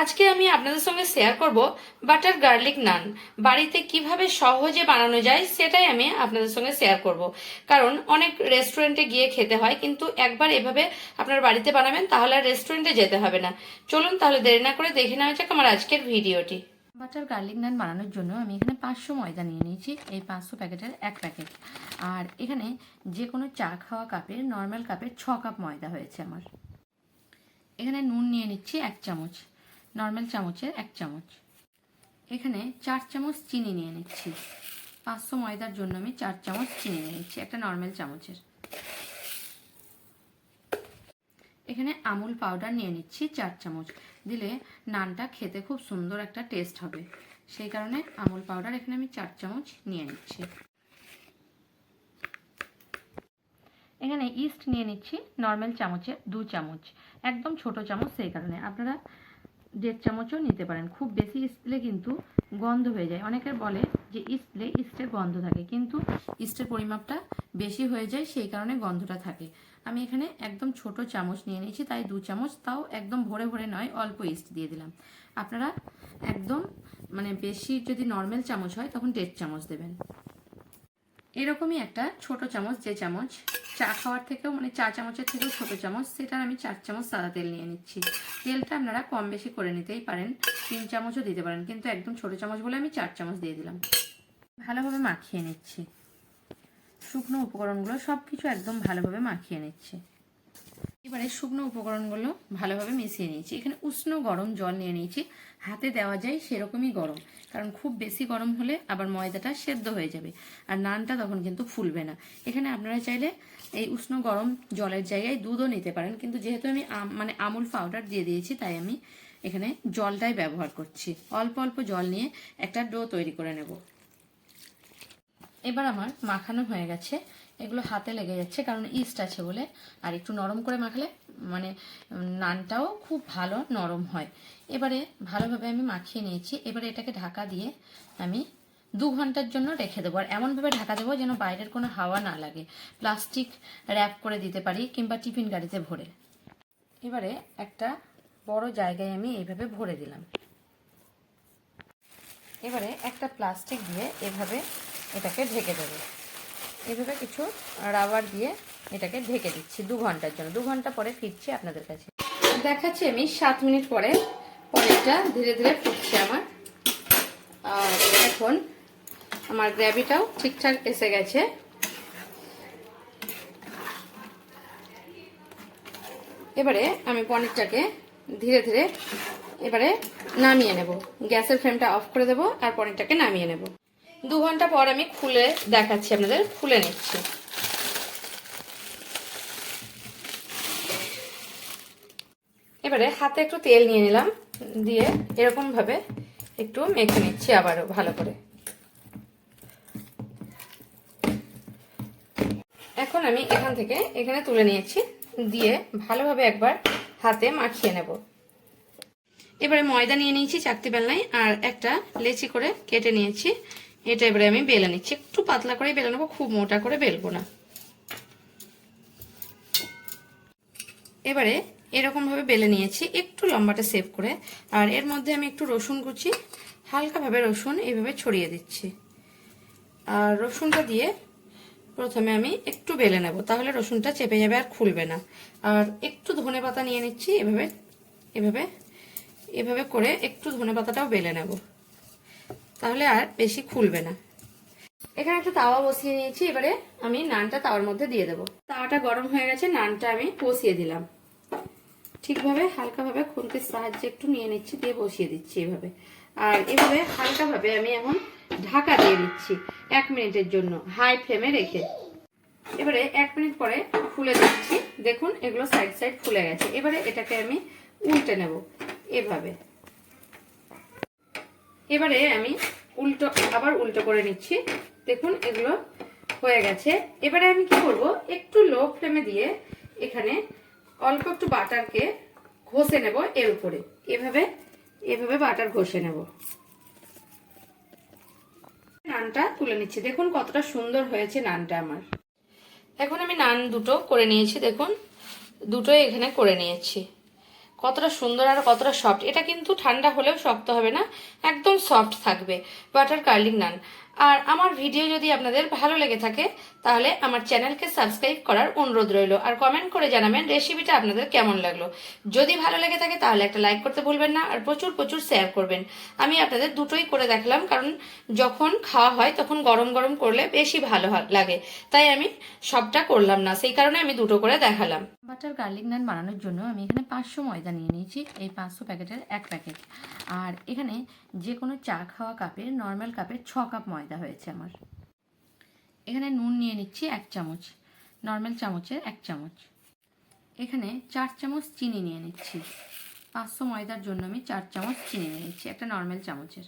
আজকে আমি আপনাদের সঙ্গে শেয়ার করব বাটার গার্লিক নান বাড়িতে কীভাবে সহজে বানানো যায় সেটাই আমি আপনাদের সঙ্গে শেয়ার করব। কারণ অনেক রেস্টুরেন্টে গিয়ে খেতে হয়, কিন্তু একবার এভাবে আপনার বাড়িতে বানাবেন তাহলে আর রেস্টুরেন্টে যেতে হবে না। চলুন তাহলে দেরি না করে দেখে নেওয়া যাক আমার আজকের ভিডিওটি। বাটার গার্লিক নান বানানোর জন্য আমি এখানে পাঁচশো ময়দা নিয়ে নিয়েছি, এই পাঁচশো প্যাকেটের এক প্যাকেট আর এখানে যে কোনো চা খাওয়া কাপের নর্মাল কাপের ছ কাপ ময়দা হয়েছে আমার। এখানে নুন নিয়ে নিচ্ছি এক চামচ। নর্মাল চামচের এক চামচ। এখানে চার চামচ চিনি নিয়ে নিচ্ছি। পাঁচশো ময়দার জন্য আমি চার চামচ চিনি নিয়ে নিচ্ছি, একটা নর্মাল চামচের। এখানে আমুল পাউডার নিয়ে নিচ্ছি চার চামচ। দিলে নানটা খেতে খুব সুন্দর একটা টেস্ট হবে। সেই কারণে আমুল পাউডার এখানে আমি চার চামচ নিয়ে নিচ্ছি। এখানে ইস্ট নিয়ে নিচ্ছি নর্মাল চামচের দু চামচ। একদম ছোট চামচ সেই কারণে। আপনারা দেড় চামচও নিতে পারেন। খুব বেশি ইস্ট দিলে কিন্তু গন্ধ হয়ে যায়। অনেকের বলে যে ইস্ট দিলে ইস্টের গন্ধ থাকে, কিন্তু ইস্টের পরিমাপটা বেশি হয়ে যায়, সেই কারণে গন্ধটা থাকে। আমি এখানে একদম ছোট চামচ নিয়ে নিয়েছি, তাই দু চামচ, তাও একদম ভরে ভরে নয়, অল্প ইস্ট দিয়ে দিলাম। আপনারা একদম মানে বেশি যদি নর্মাল চামচ হয়, তখন দেড় চামচ দেবেন। এরকমই একটা ছোট চামচ, যে চামচ চা খাওয়ার থেকেও মানে চা চামচের থেকেও ছোট চামচ, সেটার আমি চার চামচ সাদা তেল নিয়ে নিচ্ছি। তেলটা আপনারা কম বেশি করে নিতেই পারেন, তিন চামচও দিতে পারেন, কিন্তু একদম ছোট চামচ বলে আমি চার চামচ দিয়ে দিলাম। ভালোভাবে মাখিয়ে নিচ্ছি। শুকনো উপকরণগুলো সব কিছু একদম ভালোভাবে মাখিয়ে নিচ্ছি। এবারে শুকনো উপকরণগুলো ভালোভাবে মিশিয়ে নিয়েছি। এখানে উষ্ণ গরম জল নিয়ে নিয়েছি। হাতে দেওয়া যায় সেরকমই গরম, কারণ খুব বেশি গরম হলে আবার ময়দাটা সেদ্ধ হয়ে যাবে আর নানটা তখন কিন্তু ফুলবে না। এখানে আপনারা চাইলে এই উষ্ণ গরম জলের জায়গায় দুধও নিতে পারেন, কিন্তু যেহেতু আমি মানে আমুল পাউডার দিয়ে দিয়েছি, তাই আমি এখানে জলটাই ব্যবহার করছি। অল্প অল্প জল নিয়ে একটা ডো তৈরি করে নেব। এবার আমার মাখানো হয়ে গেছে। এগুলো হাতে লেগে যাচ্ছে, কারণ ইস্ট আছে বলে। আর একটু নরম করে মাখলে মানে নানটাও খুব ভালো নরম হয়। এবারে ভালোভাবে আমি মাখিয়ে নিয়েছি। এবারে এটাকে ঢাকা দিয়ে আমি দু ঘণ্টার জন্য রেখে দেবো। আর এমনভাবে ঢাকা দেবো যেন বাইরের কোনো হাওয়া না লাগে। প্লাস্টিক র্যাপ করে দিতে পারি কিংবা টিফিন গাড়িতে ভরে। এবারে একটা বড় জায়গায় আমি এইভাবে ভরে দিলাম। এবারে একটা প্লাস্টিক দিয়ে এভাবে এটাকে ঢেকে দেবো। এভাবে কিছু রাবার দিয়ে এটাকে ঢেকে দিচ্ছি দু ঘণ্টার জন্য। দু ঘণ্টা পরে ফিরছি আপনাদের কাছে। দেখাচ্ছি আমি সাত মিনিট পরে পনিরটা ধীরে ধীরে ফুটছে আমার। আর এখন আমার গ্রেভিটাও ঠিকঠাক এসে গেছে। এবারে আমি পনিরটাকে ধীরে ধীরে এবারে নামিয়ে নেব। গ্যাসের ফ্লেমটা অফ করে দেব আর পনিরটাকে নামিয়ে নেব। দু ঘণ্টা পর আমি খুলে দেখাচ্ছি আপনাদের, খুলে নিচ্ছি। এবারে হাতে একটু তেল নিয়ে নিলাম, দিয়ে এরকম ভাবে একটু মেখে নিচ্ছি আবারও ভালো করে। এখন আমি এখান থেকে এখানে তুলে নিয়েছি, দিয়ে ভালোভাবে একবার হাতে মাখিয়ে নেব। এবারে ময়দা নিয়ে নিয়েছি চাকতি বেলনায়, আর একটা লেচি করে কেটে নিয়েছি। এটা এবারে আমি বেলে নিচ্ছি। একটু পাতলা করে বেলে নেব, খুব মোটা করে বেলবো না। এবারে এরকম ভাবে বেলে নিয়েছি, একটু লম্বাটা সেভ করে। আর এর মধ্যে আমি একটু রসুন কুচি, হালকাভাবে রসুন এইভাবে ছড়িয়ে দিচ্ছি। আর রসুনটা দিয়ে প্রথমে আমি একটু বেলে নেব, তাহলে রসুনটা চেপে যাবে আর খুলবে না। আর একটু ধনে পাতা নিয়ে নিচ্ছি, এভাবে এভাবে এভাবে করে একটু ধনে পাতাটাও বেলে নেব। তাহলে আর বেশি খুলবে না। এখানে একটা তাওয়া বসিয়ে নিয়েছি, এবারে আমি নানটা তাওয়ার মধ্যে দিয়ে দেবো। তাওয়াটা গরম হয়ে গেছে, নানটা আমি বসিয়ে দিলাম। ঠিকভাবে, হালকাভাবে খুন্তির সাহায্যে একটু নিয়ে নিচ্ছি, দিয়ে বসিয়ে দিচ্ছি এভাবে। আর এভাবে হালকাভাবে আমি এখন ঢাকা দিয়ে দিচ্ছি এক মিনিটের জন্য, হাই ফ্লেমে রেখে। এবারে এক মিনিট পরে খুলে দিচ্ছি। দেখুন, এগুলো সাইড সাইড ফুলে গেছে। এবারে এটাকে আমি উল্টে নেব এভাবে। এবারে আমি উল্টো, আবার উল্টো করে নিচ্ছি। দেখুন, এগুলো হয়ে গেছে। এবারে আমি কি করব? একটু লো ফ্লেমে দিয়ে এখানে অল্প একটু বাটারকে ঘষে নেব এর উপরে। এভাবে এভাবে বাটার ঘষে নেব। নানটা তুলে নিচ্ছি। দেখুন, কতটা সুন্দর হয়েছে নানটা আমার। এখন আমি নান দুটো করে নিয়েছি। দেখুন, দুটোই এখানে করে নিয়েছি। কতটা সুন্দর আর কতটা সফট এটা কিন্তু ঠান্ডা হলেও শক্ত হবে না, একদম সফট থাকবে। বাটার কার্লিং নান আর আমার ভিডিও যদি আপনাদের ভালো লেগে থাকে, তাহলে আমার চ্যানেলকে সাবস্ক্রাইব করার অনুরোধ রইল। আর কমেন্ট করে জানাবেন রেসিপিটা আপনাদের কেমন লাগল। যদি ভালো লেগে থাকে, তাহলে একটা লাইক করতে ভুলবেন না আর প্রচুর প্রচুর শেয়ার করবেন। আমি আপনাদের দুটোই করে দেখালাম, কারণ যখন খাওয়া হয়, তখন গরম গরম করলে বেশি ভালো লাগে। তাই আমি সবটা করলাম না, সেই কারণে আমি দুটো করে দেখালাম। বাটার গার্লিক নান বানানোর জন্য আমি এখানে পাঁচশো ময়দা নিয়ে নিয়েছি, এই পাঁচশো প্যাকেটের এক প্যাকেট। আর এখানে যে কোনো চা খাওয়া কাপের নর্মাল কাপের ছ কাপ ময়দা। হয়েছে আমার। এখানে নুন নিয়ে নিচ্ছি এক চামচ নর্মাল চামচের এক চামচ। এখানে চার চামচ চিনি নিয়ে নিচ্ছি। পাঁচশো ময়দার জন্য আমি চার চামচ চিনি নিয়ে নিচ্ছি, একটা নর্মাল চামচের।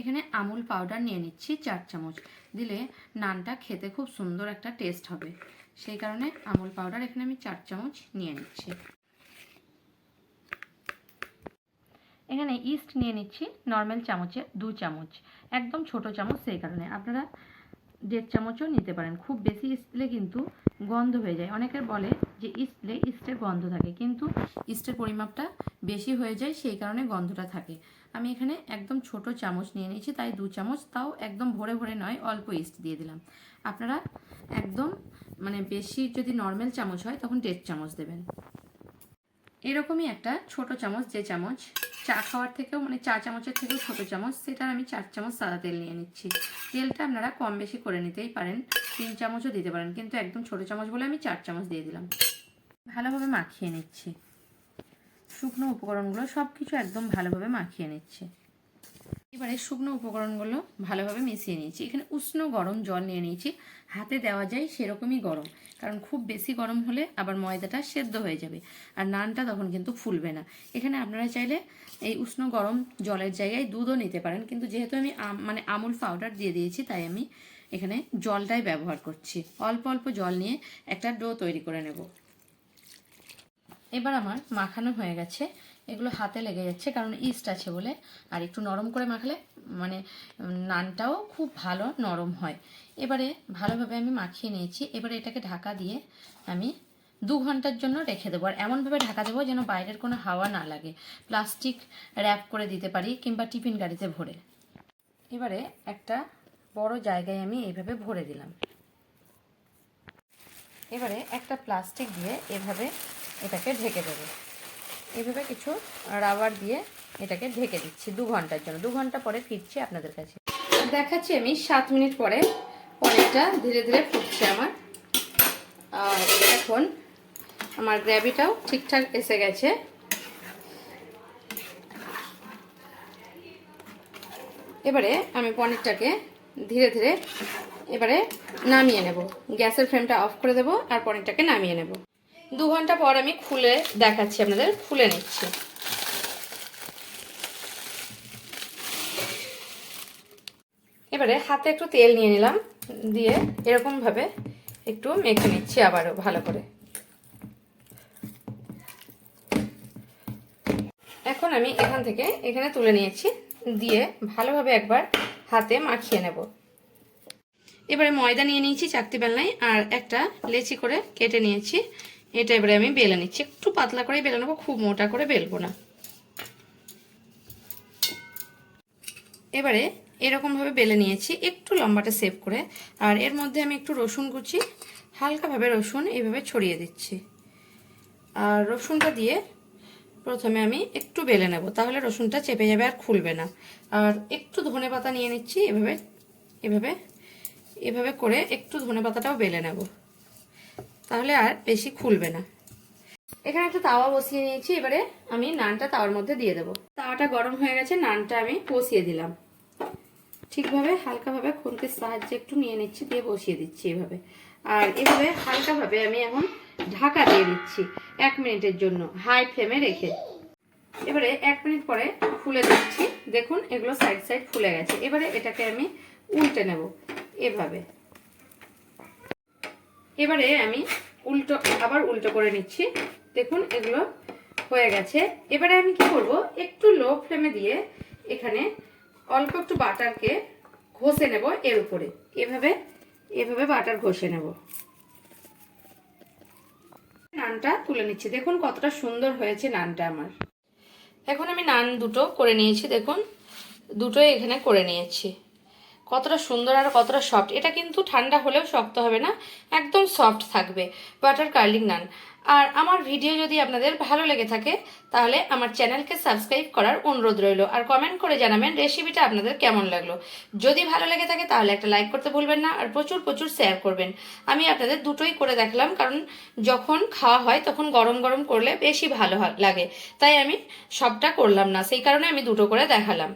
এখানে আমুল পাউডার নিয়ে নিচ্ছি চার চামচ। দিলে নানটা খেতে খুব সুন্দর একটা টেস্ট হবে। সেই কারণে আমুল পাউডার এখানে আমি চার চামচ নিয়ে নিচ্ছি। এখানে ইস্ট নিয়ে নিচ্ছি নর্মাল চামচের দু চামচ। একদম ছোট চামচ সেই কারণে। আপনারা দেড় চামচও নিতে পারেন। খুব বেশি ইস্ট দিলে কিন্তু গন্ধ হয়ে যায়। অনেকের বলে যে ইস্ট দিলে ইস্টের গন্ধ থাকে, কিন্তু ইস্টের পরিমাপটা বেশি হয়ে যায়, সেই কারণে গন্ধটা থাকে। আমি এখানে একদম ছোট চামচ নিয়ে নিয়েছি, তাই দু চামচ, তাও একদম ভরে ভরে নয়, অল্প ইস্ট দিয়ে দিলাম। আপনারা একদম মানে বেশি যদি নর্মাল চামচ হয়, তখন দেড় চামচ দেবেন। এরকমই একটা ছোট চামচ, যে চামচ চা খাওয়ার থেকেও মানে চা চামচের থেকেও ছোট চামচ, সেটার আমি চার চামচ সাদা তেল নিয়ে নিচ্ছি। তেলটা আপনারা কম বেশি করে নিতেই পারেন, তিন চামচও দিতে পারেন, কিন্তু একদম ছোট চামচ বলে আমি চার চামচ দিয়ে দিলাম। ভালোভাবে মাখিয়ে নিচ্ছি। শুকনো উপকরণগুলো সব কিছু একদম ভালোভাবে মাখিয়ে নিচ্ছি। এবারে শুকনো উপকরণগুলো ভালোভাবে মিশিয়ে নিয়েছি। এখানে উষ্ণ গরম জল নিয়ে নিয়েছি। হাতে দেওয়া যায় সেরকমই গরম, কারণ খুব বেশি গরম হলে আবার ময়দাটা সেদ্ধ হয়ে যাবে আর নানটা তখন কিন্তু ফুলবে না। এখানে আপনারা চাইলে এই উষ্ণ গরম জলের জায়গায় দুধও নিতে পারেন, কিন্তু যেহেতু আমি মানে আমুল পাউডার দিয়ে দিয়েছি, তাই আমি এখানে জলটাই ব্যবহার করছি। অল্প অল্প জল নিয়ে একটা ডো তৈরি করে নেব। এবার আমার মাখানো হয়ে গেছে এগুলো হাতে লেগে যাচ্ছে, কারণ ইস্ট আছে বলে। আর একটু নরম করে মাখলে মানে নানটাও খুব ভালো নরম হয়। এবারে ভালোভাবে আমি মাখিয়ে নিয়েছি। এবারে এটাকে ঢাকা দিয়ে আমি দু ঘণ্টার জন্য রেখে দেবো। আর এমনভাবে ঢাকা দেবো যেন বাইরের কোনো হাওয়া না লাগে। প্লাস্টিক র্যাপ করে দিতে পারি কিংবা টিফিন গাড়িতে ভরে। এবারে একটা বড় জায়গায় আমি এইভাবে ভরে দিলাম। এবারে একটা প্লাস্টিক দিয়ে এভাবে এটাকে ঢেকে দেবো। এভাবে কিছু রাবার দিয়ে এটাকে ঢেকে দিচ্ছি দু ঘণ্টার জন্য। দু ঘণ্টা পরে ফিরছি আপনাদের কাছে। দেখাচ্ছি আমি সাত মিনিট পরে পনিরটা ধীরে ধীরে ফুটছে আমার। আর এখন আমার গ্র্যাভিটাও ঠিকঠাক এসে গেছে। এবারে আমি পনিরটাকে ধীরে ধীরে এবারে নামিয়ে নেব। গ্যাসের ফ্লেমটা অফ করে দেব আর পনিরটাকে নামিয়ে নেব। দু ঘণ্টা পর আমি খুলে দেখাচ্ছি আপনাদের, খুলে নিচ্ছি। এবারে হাতে একটু তেল নিয়ে নিলাম, দিয়ে এরকম ভাবে একটু মেখে নিচ্ছি আবারও ভালো করে। এখন আমি এখান থেকে এখানে তুলে নিয়েছি, দিয়ে ভালোভাবে একবার হাতে মাখিয়ে নেব। এবারে ময়দা নিয়ে নিয়েছি চাকতি বেলনায়, আর একটা লেচি করে কেটে নিয়েছি। এটা এবারে আমি বেলে নিচ্ছি। একটু পাতলা করে বেলে নেব, খুব মোটা করে বেলবো না। এবারে এরকমভাবে বেলে নিয়েছি, একটু লম্বাটা সেভ করে। আর এর মধ্যে আমি একটু রসুন কুচি, হালকাভাবে রসুন এইভাবে ছড়িয়ে দিচ্ছি। আর রসুনটা দিয়ে প্রথমে আমি একটু বেলে নেব, তাহলে রসুনটা চেপে যাবে আর খুলবে না। আর একটু ধনে পাতা নিয়ে নিচ্ছি, এভাবে এভাবে এভাবে করে একটু ধনে পাতাটাও বেলে নেব। তাহলে আর বেশি খুলবে না। এখানে একটা তাওয়া বসিয়ে নিয়েছি, এবারে আমি নানটা তাওয়ার মধ্যে দিয়ে দেবো। তাওয়াটা গরম হয়ে গেছে, নানটা আমি বসিয়ে দিলাম। ঠিকভাবে হালকাভাবে খুন্তির সাহায্যে একটু নিয়ে নিচ্ছি, দিয়ে বসিয়ে দিচ্ছি এভাবে। আর এভাবে হালকাভাবে আমি এখন ঢাকা দিয়ে দিচ্ছি এক মিনিটের জন্য, হাই ফ্লেমে রেখে। এবারে এক মিনিট পরে খুলে দিচ্ছি। দেখুন, এগুলো সাইড সাইড ফুলে গেছে। এবারে এটাকে আমি উল্টে নেব, এভাবে। এবারে আমি উল্টো, আবার উল্টো করে নিচ্ছি। দেখুন, এগুলো হয়ে গেছে। এবারে আমি কি করব? একটু লো ফ্লেমে দিয়ে এখানে অল্প একটু বাটারকে ঘষে নেব এর উপরে। এভাবে এভাবে বাটার ঘষে নেব। নানটা তুলে নিচ্ছি। দেখুন, কতটা সুন্দর হয়েছে নানটা আমার। এখন আমি নান দুটো করে নিয়েছি। দেখুন, দুটোই এখানে করে নিয়েছি। কতটা সুন্দর আর কতটা সফট এটা কিন্তু ঠান্ডা হলেও শক্ত হবে না, একদম সফট থাকবে বাটার কার্লিং নান আর আমার ভিডিও যদি আপনাদের ভালো লেগে থাকে, তাহলে আমার চ্যানেলকে সাবস্ক্রাইব করার অনুরোধ রইল, আর কমেন্ট করে জানাবেন রেসিপিটা আপনাদের কেমন লাগল। যদি ভালো লেগে থাকে, তাহলে একটা লাইক করতে ভুলবেন না, আর প্রচুর প্রচুর শেয়ার করবেন। আমি আপনাদের দুটোই করে দেখালাম, কারণ যখন খাওয়া হয়, তখন গরম গরম করলে বেশি ভালো লাগে। তাই আমি সবটা করলাম না, সেই কারণে আমি দুটো করে দেখালাম।